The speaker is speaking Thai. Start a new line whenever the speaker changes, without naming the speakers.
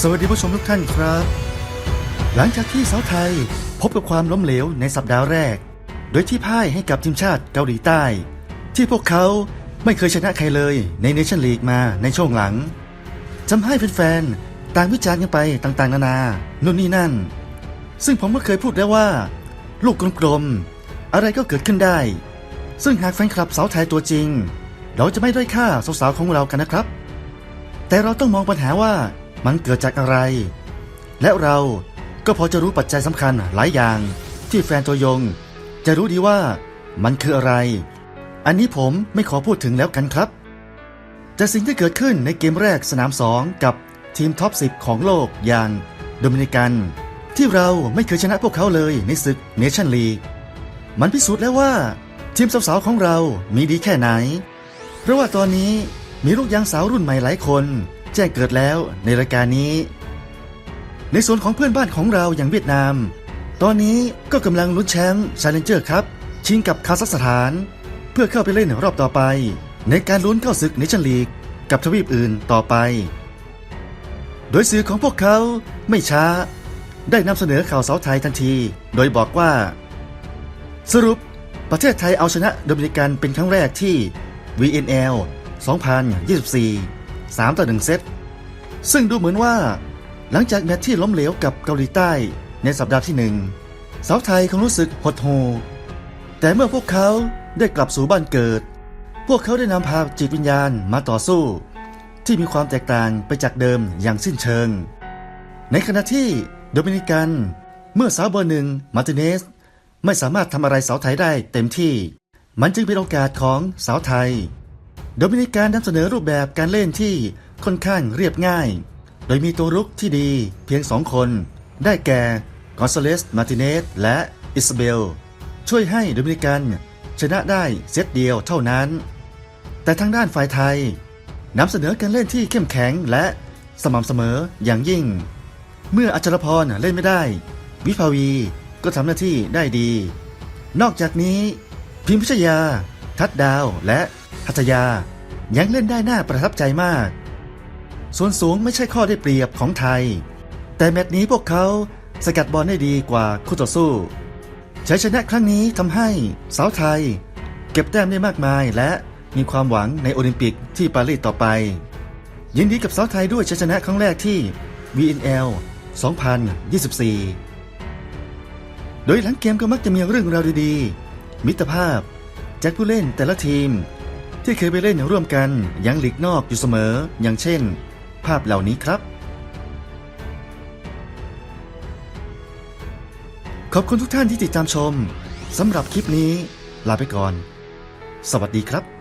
สวัสดีผู้ชมทุกท่านครับ หลังจากที่สาวไทยพบกับความล้มเหลวในสัปดาห์แรก โดยที่พ่ายให้กับทีมชาติเกาหลีใต้ ที่พวกเขาไม่เคยชนะใครเลยในเนชั่นลีกมาในช่วงหลังทำให้แฟนๆต่างวิจารณ์กันไปต่างๆ นานานู่นนี่นั่น ซึ่งผมก็เคยพูดแล้วว่า ลูกกลมๆอะไรก็เกิดขึ้นได้ ซึ่งหากแฟนคลับสาวไทยตัวจริง เราจะไม่ด้อยค่าสาวๆของเรากันนะครับ แต่เราต้องมองปัญหาว่า มันเกิดจากอะไร และเราก็พอจะรู้ปัจจัยสำคัญหลายอย่างที่แฟนตัวยง จะรู้ดีว่ามันคืออะไร อันนี้ผมไม่ขอพูดถึงแล้วกันครับ แต่สิ่งที่เกิดขึ้นในเกมแรกสนาม 2 กับทีมท็อป 10 ของโลกอย่างโดมินิกัน ที่เราไม่เคยชนะพวกเขาเลยในศึกเนชั่นลีกมันพิสูจน์แล้วว่า ทีมสาวๆของเรามีดีแค่ไหน เพราะว่าตอนนี้มีลูกยางสาวรุ่นใหม่หลายคน แจ้งเกิดแล้วในรายการนี้ ในส่วนของเพื่อนบ้านของเราอย่างเวียดนาม ตอนนี้ก็กำลังลุ้นแชมป์ชาเลนเจอร์ครับชิงกับคาซัคสถาน เพื่อเข้าไปเล่นรอบต่อไป ในการลุ้นเข้าศึกเนชั่นลีกกับทวีปอื่นต่อไป โดยสื่อของพวกเขาไม่ช้า ได้นำเสนอข่าวเสาไทยทันที โดยบอกว่า สรุปประเทศไทยเอาชนะโดมินิกันเป็นครั้งแรกที่ VNL 2024 3 ต่อ 1 เซต ซึ่งดูเหมือนว่า หลังจากแมตช์ที่ล้มเหลวกับเกาหลีใต้ในสัปดาห์ที่หนึ่งสาวไทยคงรู้สึกหดหู่แต่เมื่อพวกเขาได้กลับสู่บ้านเกิด พวกเขาได้นำพาจิตวิญญาณมาต่อสู้ ที่มีความแตกต่างไปจากเดิมอย่างสิ้นเชิง ในขณะที่โดมินิกันเมื่อสาวเบอร์หนึ่งมาร์ติเนสไม่สามารถทำอะไรสาวไทยได้เต็มที่ มันจึงเป็นโอกาสของสาวไทย โดมินิกันนำเสนอรูปแบบการเล่นที่ค่อนข้างเรียบง่าย โดยมีตัวรุกที่ดีเพียงสองคน ได้แก่กอนซาเลส มาติเนส และอิสเบล ช่วยให้โดมินิกันชนะได้เซตเดียวเท่านั้น แต่ทางด้านฝ่ายไทยนำเสนอการเล่นที่เข้มแข็งและสม่ำเสมออย่างยิ่ง เมื่ออัชรพรเล่นไม่ได้ วิภาวีก็ทำหน้าที่ได้ดี นอกจากนี้ พิมพิชยา ทัดดาวและ หัตยายังเล่นได้น่าประทับใจมาก ส่วนสูงไม่ใช่ข้อได้เปรียบของไทย แต่แมตช์นี้พวกเขาสกัดบอลได้ดีกว่าคู่ต่อสู้ชัยชนะครั้งนี้ทำให้สาวไทย เก็บแต้มได้มากมายและมีความหวังในโอลิมปิกที่ปารีสต่อไป ยินดีกับสาวไทยด้วยชัยชนะครั้งแรกที่ VNL 2024 โดยหลังเกมก็มักจะมีเรื่องราวดีๆ มิตรภาพจากผู้เล่นแต่ละทีม ที่เคยไปเล่นร่วมกันยังหลีกนอกอยู่เสมอ อย่างเช่น ภาพเหล่านี้ครับ ขอบคุณทุกท่านที่ติดตามชมสำหรับคลิปนี้ ลาไปก่อน สวัสดีครับ